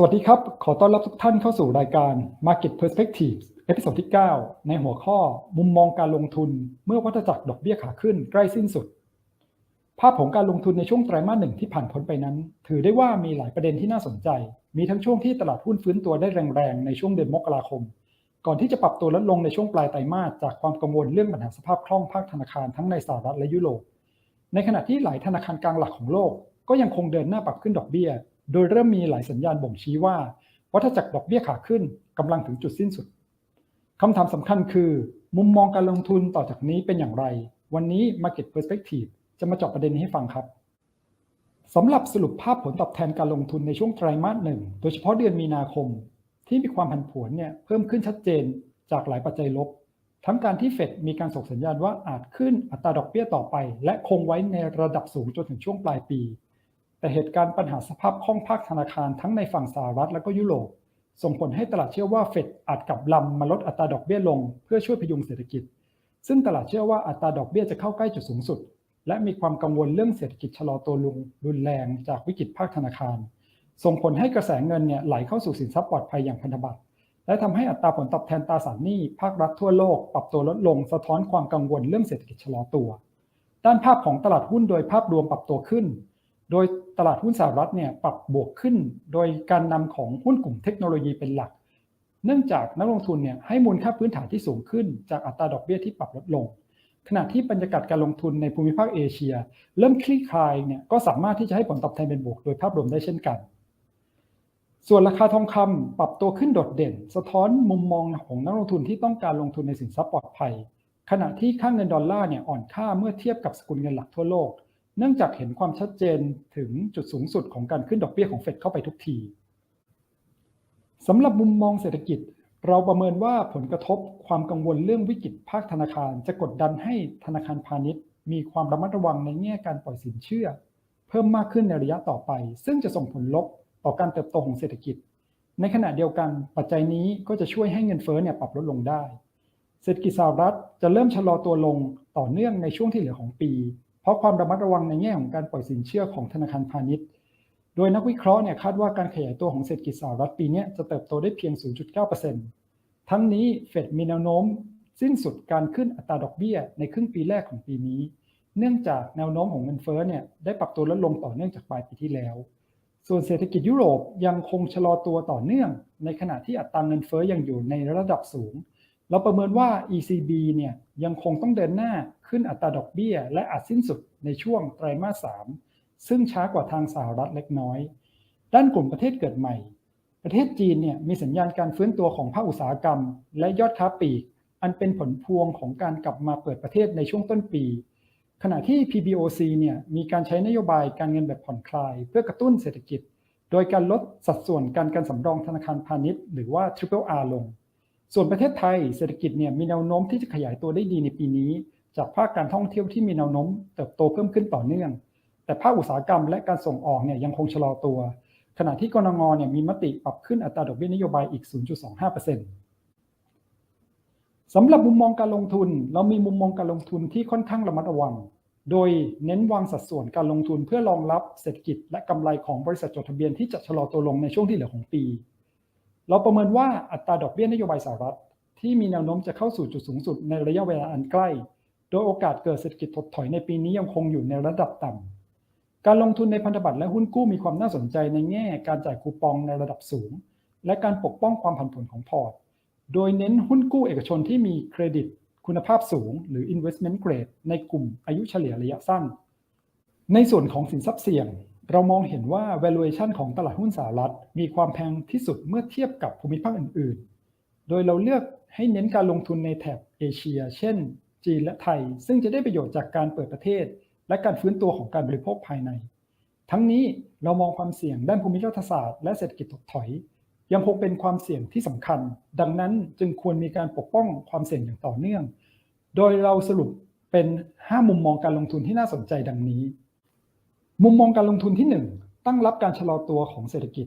สวัสดีครับ ขอต้อนรับทุกท่านเข้าสู่รายการ Market Perspectives เอพิโซดที่ 9 ในหัวข้อมุมมองการลงทุนเมื่อวัฏจักรดอกเบี้ยขาขึ้นใกล้สิ้นสุด ภาพของการลงทุนในช่วงไตรมาสหนึ่งที่ผ่านพ้นไปนั้น ถือได้ว่ามีหลายประเด็นที่น่าสนใจ มีทั้งช่วงที่ตลาดหุ้นฟื้นตัวได้แรงๆ ในช่วงเดือนมกราคม ก่อนที่จะปรับตัวลดลงในช่วงปลายไตรมาสจากความกังวลเรื่องปัญหาสภาพคล่องภาคธนาคารทั้งในสหรัฐและยุโรป ในขณะที่หลายธนาคารกลางหลักของโลก ก็ยังคงเดินหน้าปรับขึ้นดอกเบี้ย โดยเริ่มมีหลายสัญญาณบ่งชี้ว่า วัฏจักรดอกเบี้ยขาขึ้นกำลังถึงจุดสิ้นสุดคำถามสำคัญคือ มุมมองการลงทุนต่อจากนี้เป็นอย่างไร วันนี้ Market Perspective จะมาเจาะประเด็นนี้ให้ฟังครับสำหรับสรุปภาพผลตอบแทนการลงทุนในช่วงไตรมาสหนึ่งโดยเฉพาะเดือนมีนาคม ที่มีความผันผวนเนี่ยเพิ่มขึ้นชัดเจนจากหลายปัจจัยลบ ทั้งการที่เฟดมีการส่งสัญญาณว่าอาจขึ้นอัตราดอกเบี้ยต่อไป และคงไว้ในระดับสูงจนถึงช่วงปลายปี แต่เหตุการณ์ปัญหาสภาพคล่องภาคธนาคารทั้งในฝั่งสหรัฐและก็ยุโรป ส่งผลให้ตลาดเชื่อว่าเฟดอาจกลับลำมาลดอัตราดอกเบี้ยลง เพื่อช่วยพยุงเศรษฐกิจ ซึ่งตลาดเชื่อว่าอัตราดอกเบี้ยจะเข้าใกล้จุดสูงสุด และมีความกังวลเรื่องเศรษฐกิจชะลอตัวลงรุนแรงจากวิกฤตภาคธนาคาร ส่งผลให้กระแสเงินเนี่ยไหลเข้าสู่สินทรัพย์ปลอดภัยอย่างพันธบัตรและทำให้อัตราผลตอบแทนตราสารหนี้ภาครัฐทั่วโลกปรับตัวลดลงสะท้อนความกังวลเรื่องเศรษฐกิจชะลอตัว ด้านภาพของตลาดหุ้นโดยภาพรวมปรับตัวขึ้น โดยตลาดหุ้นสหรัฐเนี่ยปรับบวกขึ้นโดยการนำของหุ้นกลุ่มเทคโนโลยีเป็นหลัก เนื่องจากนักลงทุนเนี่ยให้มูลค่าพื้นฐานที่สูงขึ้น จากอัตราดอกเบี้ยที่ปรับลดลง ขณะที่บรรยากาศการลงทุนในภูมิภาคเอเชีย เริ่มคลี่คลายเนี่ยก็สามารถที่จะให้ผลตอบแทนเป็นบวกโดยภาพรวมได้เช่นกัน ส่วนราคาทองคำปรับตัวขึ้นโดดเด่น สะท้อนมุมมองของนักลงทุนที่ต้องการลงทุนในสินทรัพย์ปลอดภัย ขณะที่ค่าเงินดอลลาร์เนี่ยอ่อนค่าเมื่อเทียบกับสกุลเงินหลักทั่วโลก เนื่องจากเห็นความชัดเจนถึงจุดสูงสุดของการขึ้นดอกเบี้ยของเฟดเข้าไปทุกทีสำหรับมุมมองเศรษฐกิจ เราประเมินว่าผลกระทบความกังวลเรื่องวิกฤตภาคธนาคาร จะกดดันให้ธนาคารพาณิชย์ มีความระมัดระวังในแง่การปล่อยสินเชื่อ เพิ่มมากขึ้นในระยะต่อไป ซึ่งจะส่งผลลบต่อการเติบโตของเศรษฐกิจ ในขณะเดียวกันปัจจัยนี้ก็จะช่วยให้เงินเฟ้อเนี่ยปรับลดลงได้ เศรษฐกิจสหรัฐจะเริ่มชะลอตัวลงต่อเนื่องในช่วงที่เหลือของปี ราะความระมัดระวังในแง่ของการปล่อยสินเชื่อของธนาคารพาณิชย์ โดยนักวิเคราะห์เนี่ยคาดว่าการขยายตัวของเศรษฐกิจสหรัฐปีนี้จะเติบโตได้เพียง 0.9%ทั้งนี้เฟดมีแนวโน้ม สิ้นสุดการขึ้นอัตราดอกเบี้ยในครึ่งปีแรกของปีนี้ เนื่องจากแนวโน้มของเงินเฟ้อเนี่ยได้ปรับตัวลดลงต่อเนื่องจากปลายปีที่แล้ว ส่วนเศรษฐกิจยุโรปยังคงชะลอตัวต่อเนื่อง ในขณะที่อัตราเงินเฟ้อยังอยู่ในระดับสูง เราประเมินว่า ECB เนี่ยยังคงต้องเดินหน้าขึ้นอัตราดอกเบี้ย และอาจสิ้นสุดในช่วงไตรมาส 3 ซึ่งช้ากว่าทางสหรัฐเล็กน้อย ด้านกลุ่มประเทศเกิดใหม่ ประเทศจีนเนี่ยมีสัญญาณการฟื้นตัวของภาคอุตสาหกรรม และยอดค้าปลีก อันเป็นผลพวงของการกลับมาเปิดประเทศในช่วงต้นปี ขณะที่ PBOC เนี่ยมีการใช้นโยบายการเงินแบบผ่อนคลาย เพื่อกระตุ้นเศรษฐกิจ โดยการลดสัดส่วนการการสำรองธนาคารพาณิชย์ หรือว่า Triple R ลง ส่วนประเทศไทยเศรษฐกิจเนี่ยมีแนวโน้มที่จะขยายตัวได้ดีในปีนี้ จากภาคการท่องเที่ยวที่มีแนวโน้มเติบโตเพิ่มขึ้นต่อเนื่อง แต่ภาคอุตสาหกรรมและการส่งออกเนี่ยยังคงชะลอตัว ขณะที่กรงงเนี่ยมีมติปรับขึ้นอัตราดอกเบี้ยนโยบายอีก 0.25%สำหรับมุมมองการลงทุน เรามีมุมมองการลงทุนที่ค่อนข้างระมัดระวัง โดยเน้นวางสัดส่วนการลงทุนเพื่อรองรับเศรษฐกิจและกำไรของบริษัทจดทะเบียนที่จะชะลอตัวลงในช่วงที่เหลือของปี เราประเมินว่าอัตราดอกเบี้ยนโยบายสหรัฐ ที่มีแนวโน้มจะเข้าสู่จุดสูงสุดในระยะเวลาอันใกล้ โดยโอกาสเกิดเศรษฐกิจถดถอยในปีนี้ยังคงอยู่ในระดับต่ำการลงทุนในพันธบัตรและหุ้นกู้มีความน่าสนใจในแง่การจ่ายคูปองในระดับสูง และการปกป้องความผันผวนของพอร์ต โดยเน้นหุ้นกู้เอกชนที่มีเครดิตคุณภาพสูง หรือ investment grade ในกลุ่มอายุเฉลี่ยระยะสั้น ในส่วนของสินทรัพย์เสี่ยง เรามองเห็นว่า valuation ของตลาดหุ้นสหรัฐ มีความแพงที่สุดเมื่อเทียบกับภูมิภาคอื่นๆ โดยเราเลือกให้เน้นการลงทุนในแถบเอเชีย เช่น จีนและไทย ซึ่งจะได้ประโยชน์จากการเปิดประเทศ และการฟื้นตัวของการบริโภคภายใน ทั้งนี้เรามองความเสี่ยงด้านภูมิรัฐศาสตร์และเศรษฐกิจถดถอย ยังคงเป็นความเสี่ยงที่สำคัญ ดังนั้นจึงควรมีการปกป้องความเสี่ยงอย่างต่อเนื่อง โดยเราสรุปเป็น 5 มุมมองการลงทุนที่น่าสนใจดังนี้ มุมมองการลงทุนที่ 1 ตั้งรับการชะลอตัวของเศรษฐกิจ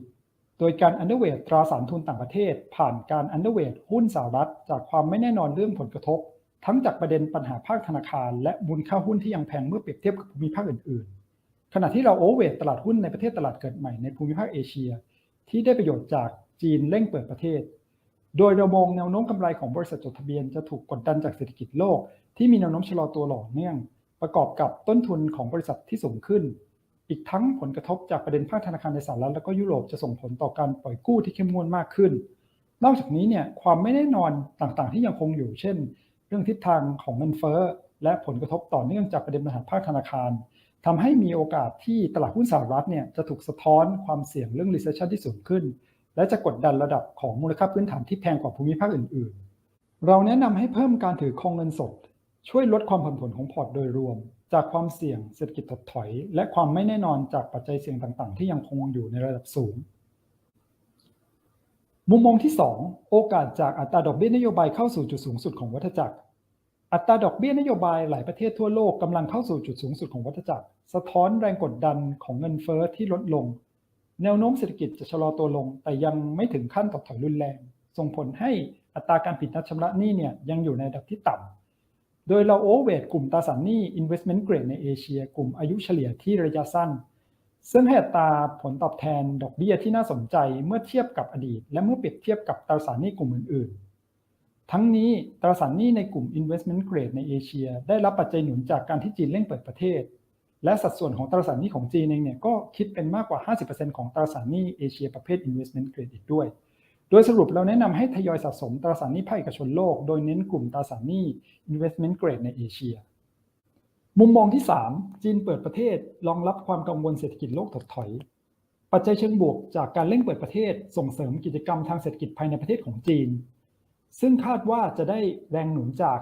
โดยการอันเดอร์เวทตราสารทุนต่างประเทศ ผ่านการอันเดอร์เวทหุ้นสหรัฐ จากความไม่แน่นอนเรื่องผลกระทบ ทั้งจากประเด็นปัญหาภาคธนาคาร และมูลค่าหุ้นที่ยังแพงเมื่อเปรียบเทียบกับภูมิภาคอื่น ๆ ขณะที่เราโอเวทตลาดหุ้นในประเทศตลาดเกิดใหม่ในภูมิภาคเอเชีย ที่ได้ประโยชน์จากจีนเร่งเปิดประเทศ โดยเรามองแนวโน้มกำไรของบริษัทจดทะเบียนจะถูกกดดันจากเศรษฐกิจโลก ที่มีแนวโน้มชะลอตัวหล่อเนื่อง ประกอบกับต้นทุนของบริษัทที่สูงขึ้น อีกทั้งผลกระทบจากประเด็นภาคธนาคารในสหรัฐและก็ยุโรปจะส่งผลต่อการปล่อยกู้ที่เข้มงวดมากขึ้น นอกจากนี้เนี่ยความไม่แน่นอนต่างๆ ที่ยังคงอยู่ เช่น เรื่องทิศทางของเงินเฟ้อและผลกระทบต่อเนื่องจากประเด็นปัญหาภาคธนาคารทำให้มีโอกาสที่ตลาดหุ้นสหรัฐเนี่ยจะถูกสะท้อนความเสี่ยงเรื่อง recession ที่สูงขึ้น และจะกดดันระดับของมูลค่าพื้นฐานที่แพงกว่าภูมิภาคอื่น ๆ เราแนะนำให้เพิ่มการถือคองเงินสด ช่วยลดความผันผวนของพอร์ตโดยรวม จากความเสี่ยงเศรษฐกิจถดถอย และความไม่แน่นอนจากปัจจัยเสี่ยงต่างๆ ที่ยังคงอยู่ในระดับสูง มุมมองที่ 2 โอกาสจากอัตราดอกเบี้ยนโยบายเข้าสู่จุดสูงสุดของวัฏจักร อัตราดอกเบี้ยนโยบายหลายประเทศทั่วโลกกำลังเข้าสู่จุดสูงสุดของวัฏจักร สะท้อนแรงกดดันของเงินเฟ้อที่ลดลง แนวโน้มเศรษฐกิจจะชะลอตัวลง แต่ยังไม่ถึงขั้นถดถอยรุนแรง ส่งผลให้อัตราการผิดนัดชำระหนี้เนี่ยยังอยู่ในระดับที่ต่ำ โดยเราโอเวอร์กลุ่มตราสารหนี้ investment grade ในเอเชีย กลุ่มอายุเฉลี่ยที่ระยะสั้น ซึ่งให้ตาผลตอบแทนดอกเบี้ยที่น่าสนใจเมื่อเทียบกับอดีต และเมื่อเปรียบเทียบกับตราสารหนี้กลุ่มอื่นๆ ทั้งนี้ตราสารหนี้ในกลุ่ม investment grade ในเอเชีย ได้รับปัจจัยหนุนจากการที่จีนเร่งเปิดประเทศ และสัดส่วนของตราสารหนี้ของจีนเองเนี่ยก็คิดเป็นมากกว่า 50%ของตราสารหนี้เอเชียประเภท investment grade อีกด้วย ดยสรุปเราแนะนำให้ทยอยสะสมตราสารหนี้ภาคเอกชนโลก โดยเน้นกลุ่มตราสารหนี้ investment grade ในเอเชีย มุมมองที่ 3 จีนเปิดประเทศรองรับความกังวลเศรษฐกิจโลกถดถอย ปัจจัยเชิงบวกจากการเร่งเปิดประเทศส่งเสริมกิจกรรมทางเศรษฐกิจภายในประเทศของจีน ซึ่งคาดว่าจะได้แรงหนุนจาก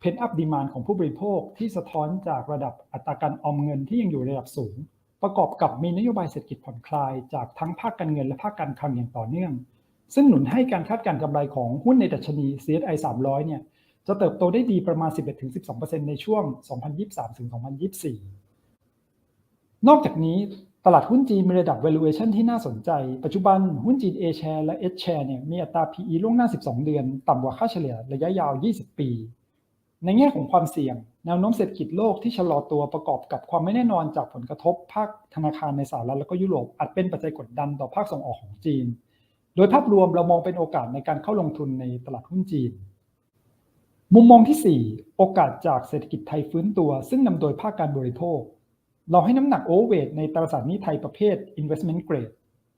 เพนอัพดีมานของผู้บริโภคที่สะท้อนจากระดับอัตราการออมเงินที่ยังอยู่ระดับสูง ประกอบกับมีนโยบายเศรษฐกิจผ่อนคลายจากทั้งภาคการเงินและภาคการคลังอย่างต่อเนื่อง ซึ่งหนุนให้การคาดการณ์กำไรของหุ้นในดัชนี CSI 300 เนี่ย จะเติบโตได้ดีประมาณ 11-12%ในช่วง 2023-2024 นอกจากนี้ตลาดหุ้นจีนมีระดับ valuation ที่น่าสนใจ ปัจจุบันหุ้นจีน A share และ H share เนี่ยมีอัตรา PE ล่วงหน้า 12 เดือน ต่ำกว่าค่าเฉลี่ยระยะยาว 20 ปี ในแง่ของความเสี่ยง แนวโน้มเศรษฐกิจโลกที่ชะลอตัวประกอบกับความไม่แน่นอนจากผลกระทบภาคธนาคารในสหรัฐและก็ยุโรปอาจเป็นปัจจัยกดดันต่อภาคส่งออกของจีน โดยภาพรวมเรามองเป็นโอกาสในการเข้าลงทุนในตลาดหุ้นจีน มุมมองที่ 4 โอกาสจากเศรษฐกิจไทยฟื้นตัว ซึ่งนำโดยภาคการบริโภค เราให้น้ำหนักโอเวอร์เวทในตราสารหนี้ไทยประเภท investment grade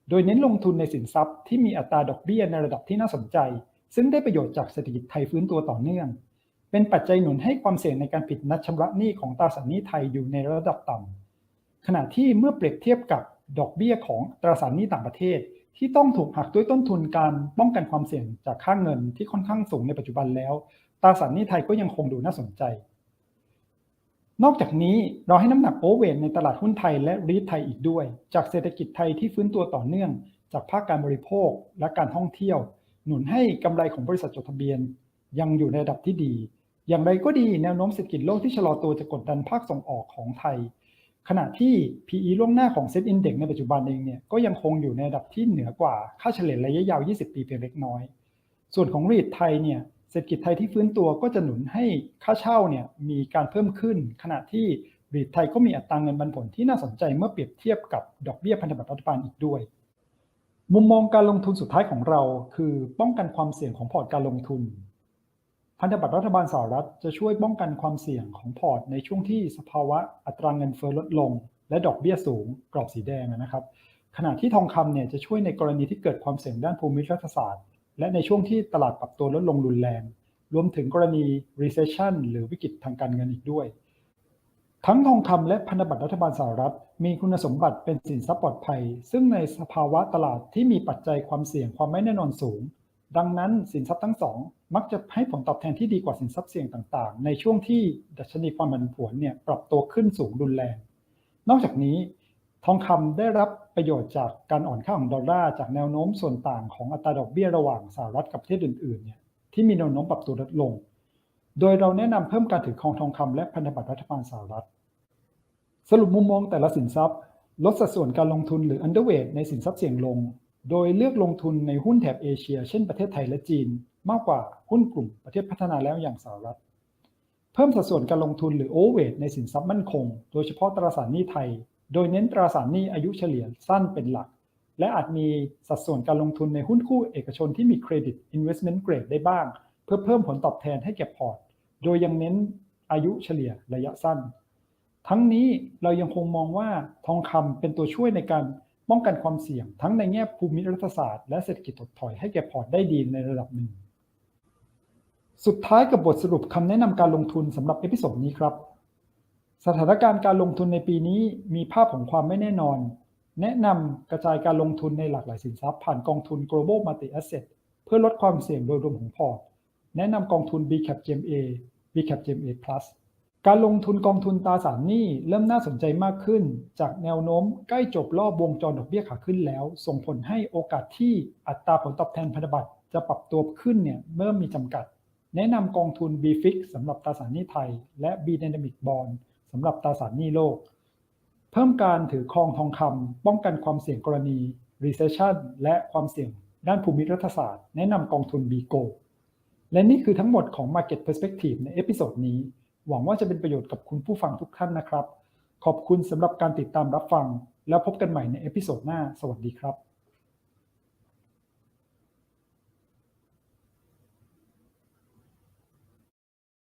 โดยเน้นลงทุนในสินทรัพย์ที่มีอัตราดอกเบี้ยในระดับที่น่าสนใจ ซึ่งได้ประโยชน์จากเศรษฐกิจไทยฟื้นตัวต่อเนื่อง เป็นปัจจัยหนุนให้ความเสี่ยงในการผิดนัดชำระหนี้ของตราสารหนี้ไทยอยู่ในระดับต่ำขณะที่เมื่อเปรียบเทียบกับดอกเบี้ยของตราสารหนี้ต่างประเทศ ที่ต้องถูกหักด้วยต้นทุนการป้องกันความเสี่ยงจากค่างเงินที่ค่อนข้างสูงในปัจจุบันแล้วตราสารหนี้ไทยก็ยังคงดูน่าสนใจ นอกจากนี้เราให้น้ำหนักโอเวอร์ในตลาดหุ้นไทยและรีทไทยอีกด้วย จากเศรษฐกิจไทยที่ฟื้นตัวต่อเนื่อง จากภาคการบริโภคและการท่องเที่ยว หนุนให้กำไรของบริษัทจดทะเบียน ยังอยู่ในระดับที่ดี อย่างไรก็ดีแนวโน้มเศรษฐกิจโลกที่ชะลอตัวจะกดดันภาคส่งออกของไทย ขณะที่ PE ล่วงหน้าของเซ็ตอินเด็กในปัจจุบันเองเนี่ยก็ยังคงอยู่ในระดับที่เหนือกว่าค่าเฉลี่ยระยะยาว 20 ปีเพียงเล็กน้อย ส่วนของรีทไทยเนี่ยเศรษฐกิจไทยที่ฟื้นตัวก็จะหนุนให้ค่าเช่าเนี่ยมีการเพิ่มขึ้น ขณะที่รีทไทยก็มีอัตราเงินปันผลที่น่าสนใจเมื่อเปรียบเทียบกับดอกเบี้ยพันธบัตรรัฐบาลอีกด้วย มุมมองการลงทุนสุดท้ายของเรา คือป้องกันความเสี่ยงของพอร์ตการลงทุน พันธบัตรรัฐบาลสหรัฐจะช่วยป้องกันความเสี่ยงของพอร์ตในช่วงที่สภาวะอัตราเงินเฟ้อลดลง และดอกเบี้ยสูงกรอบสีแดงนะครับ ขณะที่ทองคำเนี่ยจะช่วยในกรณีที่เกิดความเสี่ยงด้านภูมิรัฐศาสตร์ และในช่วงที่ตลาดปรับตัวลดลงรุนแรง รวมถึงกรณี recession หรือวิกฤตทางการเงินอีกด้วย ทั้งทองคำและพันธบัตรรัฐบาลสหรัฐ มีคุณสมบัติเป็นสินทรัพย์ปลอดภัย ซึ่งในสภาวะตลาดที่มีปัจจัยความเสี่ยงความไม่แน่นอนสูง ดังนั้นสินทรัพย์ทั้งสองมักจะให้ผลตอบแทนที่ดีกว่าสินทรัพย์เสี่ยงต่างๆ ในช่วงที่ดัชนีความผันผวนเนี่ยปรับตัวขึ้นสูงรุนแรง นอกจากนี้ ทองคำได้รับประโยชน์จากการอ่อนค่าของดอลลาร์จากแนวโน้มส่วนต่างของอัตราดอกเบี้ยระหว่างสหรัฐกับประเทศอื่นๆเนี่ยที่มีแนวโน้มปรับตัวลดลง โดยเราแนะนำเพิ่มการถือครองทองคำและพันธบัตรรัฐบาลสหรัฐ สรุปมุมมองแต่ละสินทรัพย์ ลดสัดส่วนการลงทุนหรือ underweight ในสินทรัพย์เสี่ยงลง โดยเลือกลงทุนในหุ้นแถบเอเชีย เช่นประเทศไทยและจีน มากกว่าหุ้นกลุ่มประเทศพัฒนาแล้วอย่างสหรัฐ เพิ่มสัดส่วนการลงทุนหรือ overweight ในสินทรัพย์มั่นคง โดยเฉพาะตราสารหนี้ไทย โดยเน้นตราสารหนี้อายุเฉลี่ยสั้นเป็นหลัก และอาจมีสัดส่วนการลงทุนในหุ้นคู่เอกชนที่มีเครดิต investment grade ได้บ้าง เพื่อเพิ่มผลตอบแทนให้แก่พอร์ต โดยยังเน้นอายุเฉลี่ยระยะสั้น ทั้งนี้เรายังคงมองว่าทองคำเป็นตัวช่วยในการ ป้องกันความเสี่ยงทั้งในแง่ภูมิรัฐศาสตร์และเศรษฐกิจถดถอยให้แก่พอร์ตได้ดีในระดับหนึ่ง สุดท้ายกับบทสรุปคำแนะนำการลงทุนสำหรับเอพิโซดนี้ครับ สถานการณ์การลงทุนในปีนี้มีภาพของความไม่แน่นอน แนะนำกระจายการลงทุนในหลากหลายสินทรัพย์ผ่านกองทุน global multi asset เพื่อลดความเสี่ยงโดยรวมของพอร์ต แนะนำกองทุน BCAP GMA BCAP GMA Plus การลงทุนกองทุนตราสารหนี้เริ่มน่าสนใจมากขึ้น จากแนวโน้มใกล้จบรอบวงจรดอกเบี้ยขาขึ้นแล้ว ส่งผลให้โอกาสที่อัตราผลตอบแทนพันธบัตรจะปรับตัวขึ้นเนี่ยเริ่มมีจำกัด แนะนำกองทุน BFIX สำหรับตราสารหนี้ไทย และ B Dynamic Bond สำหรับตราสารหนี้โลก เพิ่มการถือครองทองคำป้องกันความเสี่ยงกรณี recession และความเสี่ยงด้านภูมิรัฐศาสตร์ แนะนำกองทุน BGO และนี่คือทั้งหมดของ Market Perspective ในเอพิโซดนี้ หวังว่าจะเป็นประโยชน์กับคุณผู้ฟังทุกท่านนะครับ ขอบคุณสำหรับการติดตามรับฟัง แล้วพบกันใหม่ในเอพิโซดหน้า สวัสดีครับ